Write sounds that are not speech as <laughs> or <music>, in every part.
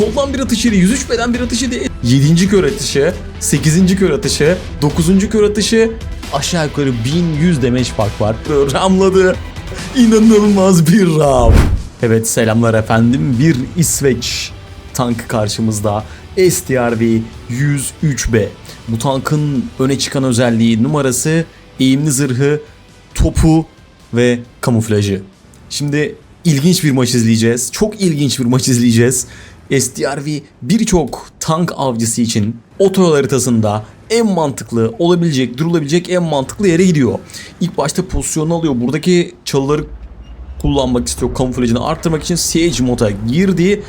Oradan bir atış yedi. 103 beden bir atış yedi. 7. kör atışı. 8. kör atışı. 9. kör atışı. Aşağı yukarı 1100 demeç fark var. Ramladı. İnanılmaz bir ram. Evet selamlar efendim. Bir İsveç tankı karşımızda. STRV 103B. Bu tankın öne çıkan özelliği numarası, eğimli zırhı, topu ve kamuflajı. Şimdi ilginç bir maç izleyeceğiz. Çok ilginç bir maç izleyeceğiz. STRV birçok tank avcısı için otoyol haritasında en mantıklı olabilecek, durulabilecek en mantıklı yere gidiyor. İlk başta pozisyonu alıyor. Buradaki çalıları kullanmak istiyor. Kamuflajını arttırmak için Siege moda girdi.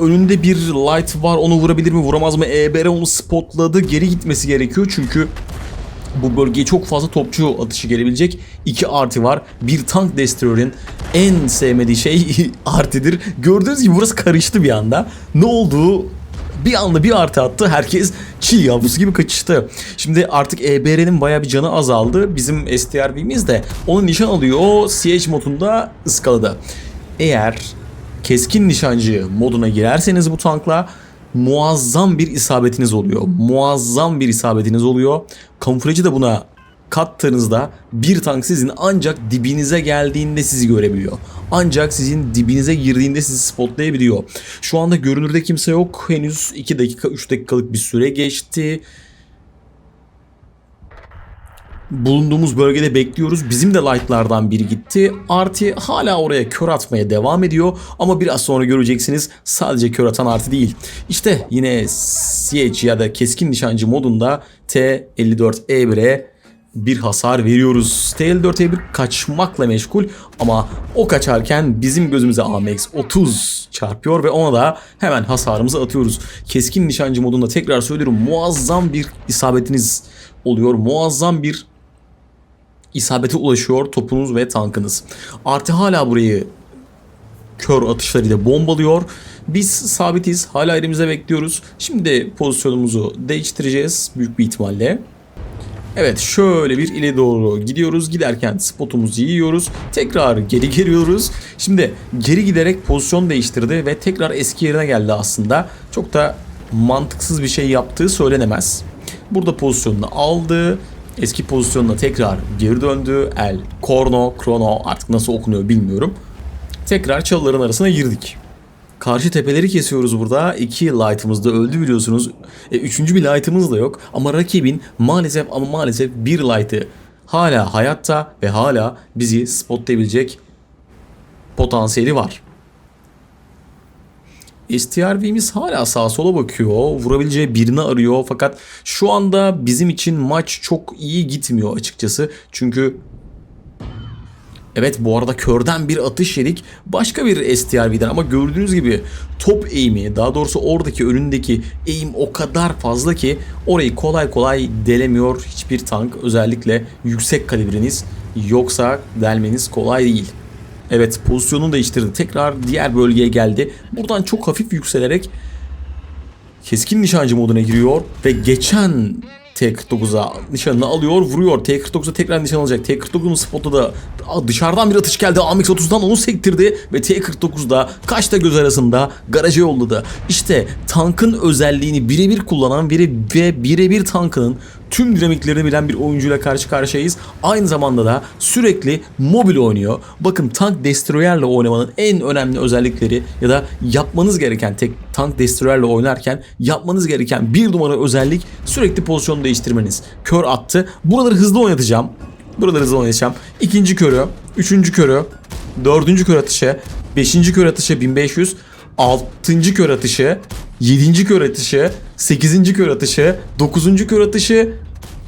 Önünde bir light var. Onu vurabilir mi, vuramaz mı? EBR onu spotladı. Geri gitmesi gerekiyor çünkü bu bölgeye çok fazla topçu atışı gelebilecek. iki artı var. Bir tank destroyer'in en sevmediği şey <laughs> artıdır. Gördüğünüz gibi burası karıştı bir anda. Ne olduğu bir anda bir artı attı. Herkes çiğ yavrusu gibi kaçıştı. Şimdi artık EBR'nin baya bir canı azaldı. Bizim STRV'miz de onu nişan alıyor. Siege modunda ıskaladı. Eğer keskin nişancı moduna girerseniz bu tankla muazzam bir isabetiniz oluyor. Muazzam bir isabetiniz oluyor. Kamuflajı da buna kattığınızda bir tank sizin ancak dibinize geldiğinde sizi görebiliyor. Ancak sizin dibinize girdiğinde sizi spotlayabiliyor. Şu anda görünürde kimse yok. Henüz 2 dakika 3 dakikalık bir süre geçti bulunduğumuz bölgede bekliyoruz. Bizim de lightlardan biri gitti. Arti hala oraya kör atmaya devam ediyor. Ama biraz sonra göreceksiniz sadece kör atan Arti değil. İşte yine Siege ya da keskin nişancı modunda T54E1'e bir hasar veriyoruz. T54E1 kaçmakla meşgul ama o kaçarken bizim gözümüze AMX 30 çarpıyor ve ona da hemen hasarımızı atıyoruz. Keskin nişancı modunda tekrar söylüyorum muazzam bir isabetiniz oluyor. Muazzam bir isabete ulaşıyor topunuz ve tankınız. Artı hala burayı kör atışlarıyla bombalıyor. Biz sabitiz. Hala elimize bekliyoruz. Şimdi pozisyonumuzu değiştireceğiz büyük bir ihtimalle. Evet şöyle bir ile doğru gidiyoruz. Giderken spotumuzu yiyoruz. Tekrar geri geliyoruz. Şimdi geri giderek pozisyon değiştirdi ve tekrar eski yerine geldi aslında. Çok da mantıksız bir şey yaptığı söylenemez. Burada pozisyonunu aldı. Eski pozisyonuna tekrar geri döndü. El, Korno, Krono artık nasıl okunuyor bilmiyorum. Tekrar çalıların arasına girdik. Karşı tepeleri kesiyoruz burada. İki light'ımız da öldü biliyorsunuz. E, üçüncü bir light'ımız da yok. Ama rakibin maalesef ama maalesef bir light'ı hala hayatta ve hala bizi spotlayabilecek potansiyeli var. STRV'miz hala sağa sola bakıyor. Vurabileceği birini arıyor. Fakat şu anda bizim için maç çok iyi gitmiyor açıkçası. Çünkü Evet bu arada körden bir atış yedik. Başka bir STRV'den ama gördüğünüz gibi top eğimi daha doğrusu oradaki önündeki eğim o kadar fazla ki orayı kolay kolay delemiyor hiçbir tank. Özellikle yüksek kalibreniz yoksa delmeniz kolay değil. Evet pozisyonunu değiştirdi. Tekrar diğer bölgeye geldi. Buradan çok hafif yükselerek keskin nişancı moduna giriyor ve geçen T-49'a nişanını alıyor, vuruyor. T-49'a tekrar nişan alacak. T-49'un spotu da dışarıdan bir atış geldi. AMX-30'dan onu sektirdi ve T-49'da kaçta göz arasında garaja yolladı. İşte tankın özelliğini birebir kullanan biri ve birebir tankının tüm dinamiklerini bilen bir oyuncuyla karşı karşıyayız. Aynı zamanda da sürekli mobil oynuyor. Bakın tank destroyerle oynamanın en önemli özellikleri ya da yapmanız gereken tek tank destroyerle oynarken yapmanız gereken bir numara özellik sürekli pozisyon değiştirmeniz. Kör attı. Buraları hızlı oynatacağım. Buraları hızlı oynayacağım. İkinci körü, üçüncü körü, dördüncü kör atışı, beşinci kör atışı 1500, altıncı kör atışı, yedinci kör atışı, sekizinci kör atışı, dokuzuncu kör atışı,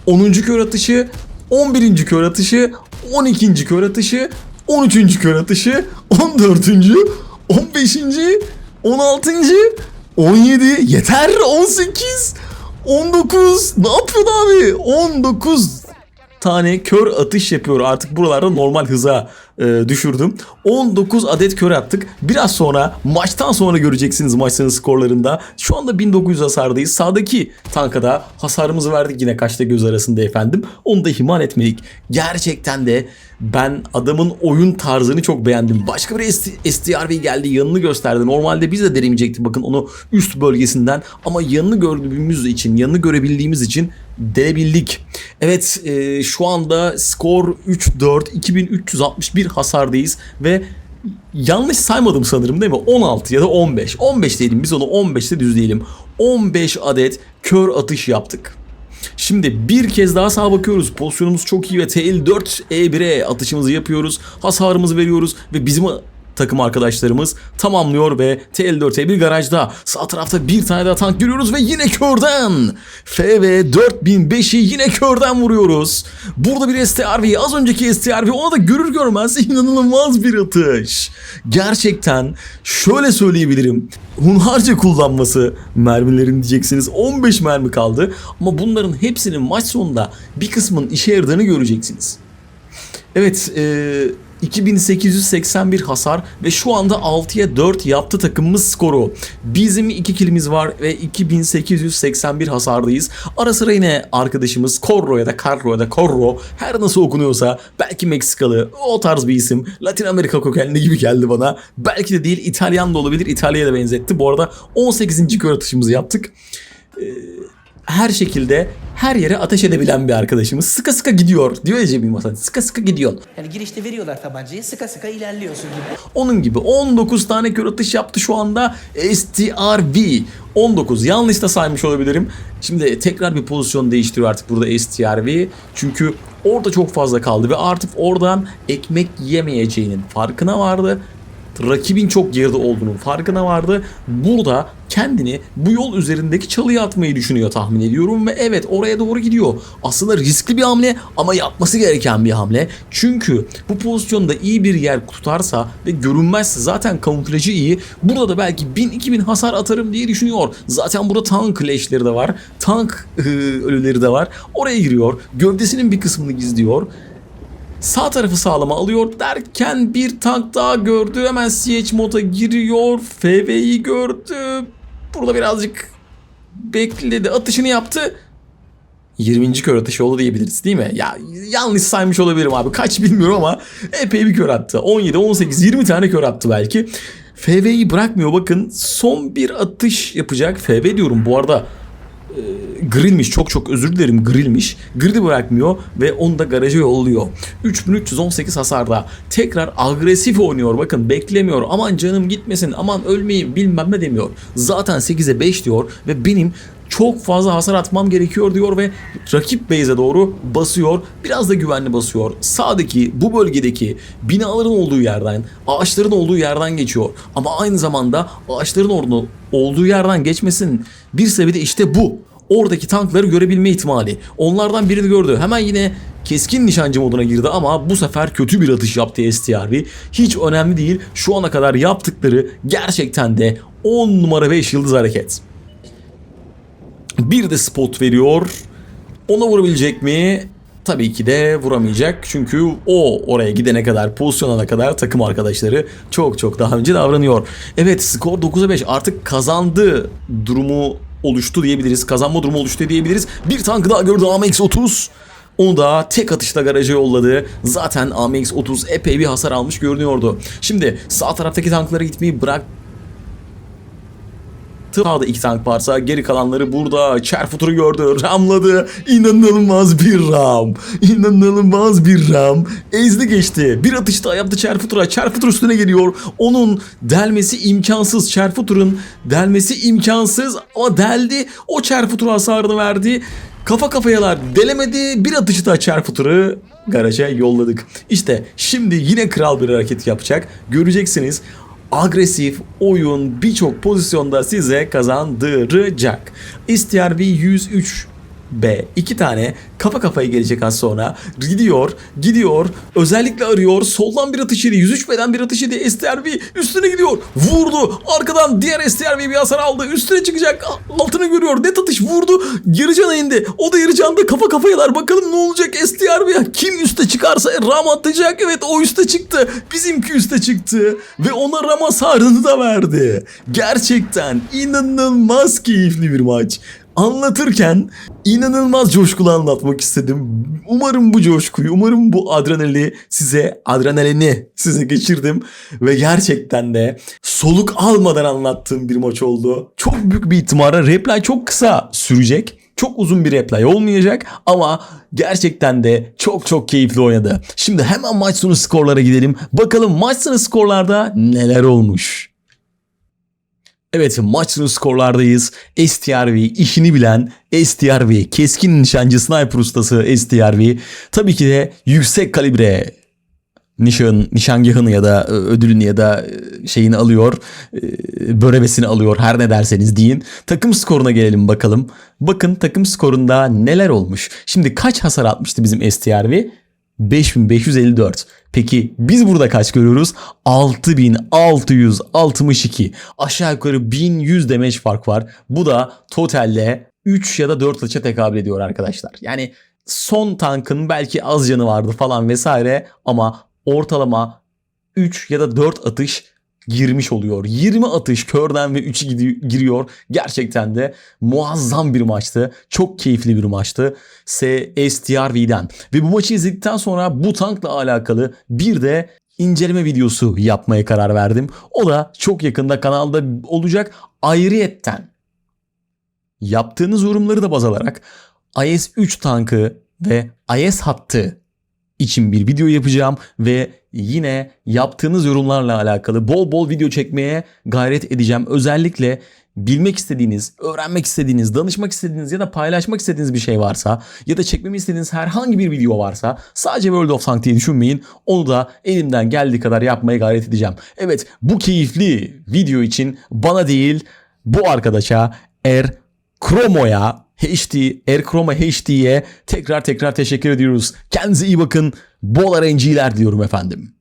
onuncu kör atışı, on birinci kör atışı, on ikinci kör atışı, on üçüncü kör atışı, on dördüncü, on beşinci, on altıncı, on yedi, yeter, on sekiz, on dokuz, ne yapıyorsun abi? On dokuz tane kör atış yapıyor. Artık buralarda normal hıza e, düşürdüm. 19 adet kör attık. Biraz sonra maçtan sonra göreceksiniz maçların skorlarında. Şu anda 1900 hasardayız. Sağdaki tanka da hasarımızı verdik yine kaçta göz arasında efendim. Onu da ihmal etmedik. Gerçekten de ben adamın oyun tarzını çok beğendim. Başka bir ST- STRV geldi yanını gösterdi. Normalde biz de denemeyecektik bakın onu üst bölgesinden ama yanını gördüğümüz için, yanını görebildiğimiz için delebildik. Evet e, şu anda skor 3-4 2361 hasardayız ve yanlış saymadım sanırım değil mi? 16 ya da 15. 15 diyelim biz onu 15'te düzleyelim. 15 adet kör atış yaptık. Şimdi bir kez daha sağa bakıyoruz. Pozisyonumuz çok iyi ve TL4 E1'e atışımızı yapıyoruz. Hasarımızı veriyoruz ve bizim takım arkadaşlarımız tamamlıyor ve TL4E1 garajda. Sağ tarafta bir tane daha tank görüyoruz ve yine körden. FV 4005'i yine körden vuruyoruz. Burada bir STRV az önceki STRV ona da görür görmez <laughs> inanılmaz bir atış. Gerçekten şöyle söyleyebilirim. Hunharca kullanması mermilerin diyeceksiniz 15 mermi kaldı ama bunların hepsinin maç sonunda bir kısmının işe yaradığını göreceksiniz. Evet, e, 2881 hasar ve şu anda 6'ya 4 yaptı takımımız skoru. Bizim 2 kilimiz var ve 2881 hasardayız. Ara sıra yine arkadaşımız Corro ya da Carro ya da Corro her nasıl okunuyorsa belki Meksikalı o tarz bir isim. Latin Amerika kökenli gibi geldi bana. Belki de değil İtalyan da olabilir. İtalya'ya da benzetti. Bu arada 18. kör atışımızı yaptık her şekilde her yere ateş edebilen bir arkadaşımız. Sıka sıka gidiyor. Diyor ya Cemil Hasan. Sıka sıka gidiyor. Yani girişte veriyorlar tabancayı sıka sıka ilerliyorsun gibi. Onun gibi 19 tane kör atış yaptı şu anda STRV. 19 yanlış da saymış olabilirim. Şimdi tekrar bir pozisyon değiştiriyor artık burada STRV. Çünkü orada çok fazla kaldı ve artık oradan ekmek yemeyeceğinin farkına vardı. Rakibin çok geride olduğunun farkına vardı. Burada kendini bu yol üzerindeki çalıya atmayı düşünüyor tahmin ediyorum ve evet oraya doğru gidiyor. Aslında riskli bir hamle ama yapması gereken bir hamle. Çünkü bu pozisyonda iyi bir yer tutarsa ve görünmezse zaten kamuflajı iyi. Burada da belki 1000-2000 hasar atarım diye düşünüyor. Zaten burada tank leşleri de var. Tank ıı, ölüleri de var. Oraya giriyor. Gövdesinin bir kısmını gizliyor. Sağ tarafı sağlama alıyor derken bir tank daha gördü. Hemen CH moda giriyor. FV'yi gördü. Burada birazcık bekledi. Atışını yaptı. 20. kör atışı oldu diyebiliriz değil mi? Ya yanlış saymış olabilirim abi. Kaç bilmiyorum ama epey bir kör attı. 17, 18, 20 tane kör attı belki. FV'yi bırakmıyor bakın. Son bir atış yapacak. FV diyorum bu arada Grillmiş çok çok özür dilerim Grillmiş. Grill'i bırakmıyor ve onu da garaja yolluyor. 3318 hasarda. Tekrar agresif oynuyor bakın beklemiyor. Aman canım gitmesin aman ölmeyeyim bilmem ne demiyor. Zaten 8'e 5 diyor ve benim çok fazla hasar atmam gerekiyor diyor ve rakip base'e doğru basıyor. Biraz da güvenli basıyor. Sağdaki bu bölgedeki binaların olduğu yerden, ağaçların olduğu yerden geçiyor. Ama aynı zamanda ağaçların olduğu yerden geçmesinin bir sebebi de işte bu. Oradaki tankları görebilme ihtimali. Onlardan birini gördü. Hemen yine keskin nişancı moduna girdi ama bu sefer kötü bir atış yaptı STRV. Hiç önemli değil. Şu ana kadar yaptıkları gerçekten de 10 numara 5 yıldız hareket. Bir de spot veriyor. Ona vurabilecek mi? Tabii ki de vuramayacak. Çünkü o oraya gidene kadar, pozisyona kadar takım arkadaşları çok çok daha önce davranıyor. Evet skor 9'a 5 artık kazandı durumu oluştu diyebiliriz. Kazanma durumu oluştu diyebiliriz. Bir tank daha gördü AMX-30. Onu da tek atışla garaja yolladı. Zaten AMX-30 epey bir hasar almış görünüyordu. Şimdi sağ taraftaki tanklara gitmeyi bırak Sağda iki tank varsa geri kalanları burada. Çerfuturu gördü. Ramladı. İnanılmaz bir ram. İnanılmaz bir ram. Ezdi geçti. Bir atış daha yaptı Çerfutur'a. Çerfutur üstüne geliyor. Onun delmesi imkansız. Çerfutur'un delmesi imkansız ama deldi. O Çerfutur'a hasarını verdi. Kafa kafayalar delemedi. Bir atışı da Çerfutur'u garaja yolladık. İşte şimdi yine kral bir hareket yapacak. Göreceksiniz agresif oyun birçok pozisyonda size kazandıracak. İstiyar bir 103 B. iki tane kafa kafaya gelecek az sonra. Gidiyor, gidiyor. Özellikle arıyor. Soldan bir atış yedi. 103 beden bir atış yedi. STRV üstüne gidiyor. Vurdu. Arkadan diğer STRV bir hasar aldı. Üstüne çıkacak. Altını görüyor. Net atış vurdu. Yarı cana indi. O da yarı canda kafa kafayalar. Bakalım ne olacak STRV. Kim üste çıkarsa Ram atlayacak. Evet o üste çıktı. Bizimki üste çıktı. Ve ona Ram hasarını da verdi. Gerçekten inanılmaz keyifli bir maç anlatırken inanılmaz coşkulu anlatmak istedim. Umarım bu coşkuyu, umarım bu adrenali size, adrenalini size geçirdim. Ve gerçekten de soluk almadan anlattığım bir maç oldu. Çok büyük bir ihtimalle replay çok kısa sürecek. Çok uzun bir replay olmayacak ama gerçekten de çok çok keyifli oynadı. Şimdi hemen maç sonu skorlara gidelim. Bakalım maç sonu skorlarda neler olmuş. Evet maç sonu skorlardayız. STRV işini bilen STRV keskin nişancı sniper ustası STRV tabii ki de yüksek kalibre nişan, nişangahını ya da e, ödülünü ya da e, şeyini alıyor. e, Börevesini alıyor her ne derseniz deyin. Takım skoruna gelelim bakalım. Bakın takım skorunda neler olmuş. Şimdi kaç hasar atmıştı bizim STRV? 5554. Peki biz burada kaç görüyoruz? 6662. Aşağı yukarı 1100 damage fark var. Bu da totalde 3 ya da 4 atışa tekabül ediyor arkadaşlar. Yani son tankın belki az canı vardı falan vesaire ama ortalama 3 ya da 4 atış girmiş oluyor. 20 atış körden ve 3'ü gidi- giriyor. Gerçekten de muazzam bir maçtı. Çok keyifli bir maçtı. STRV'den. Ve bu maçı izledikten sonra bu tankla alakalı bir de inceleme videosu yapmaya karar verdim. O da çok yakında kanalda olacak. Ayrıyetten yaptığınız yorumları da baz alarak IS-3 tankı ve IS hattı için bir video yapacağım ve yine yaptığınız yorumlarla alakalı bol bol video çekmeye gayret edeceğim. Özellikle bilmek istediğiniz, öğrenmek istediğiniz, danışmak istediğiniz ya da paylaşmak istediğiniz bir şey varsa ya da çekmemi istediğiniz herhangi bir video varsa sadece World of Tank diye düşünmeyin. Onu da elimden geldiği kadar yapmaya gayret edeceğim. Evet bu keyifli video için bana değil bu arkadaşa Er Chromo'ya HD, Erchroma HD'ye tekrar tekrar teşekkür ediyoruz. Kendinize iyi bakın. Bol RNG'ler diliyorum efendim.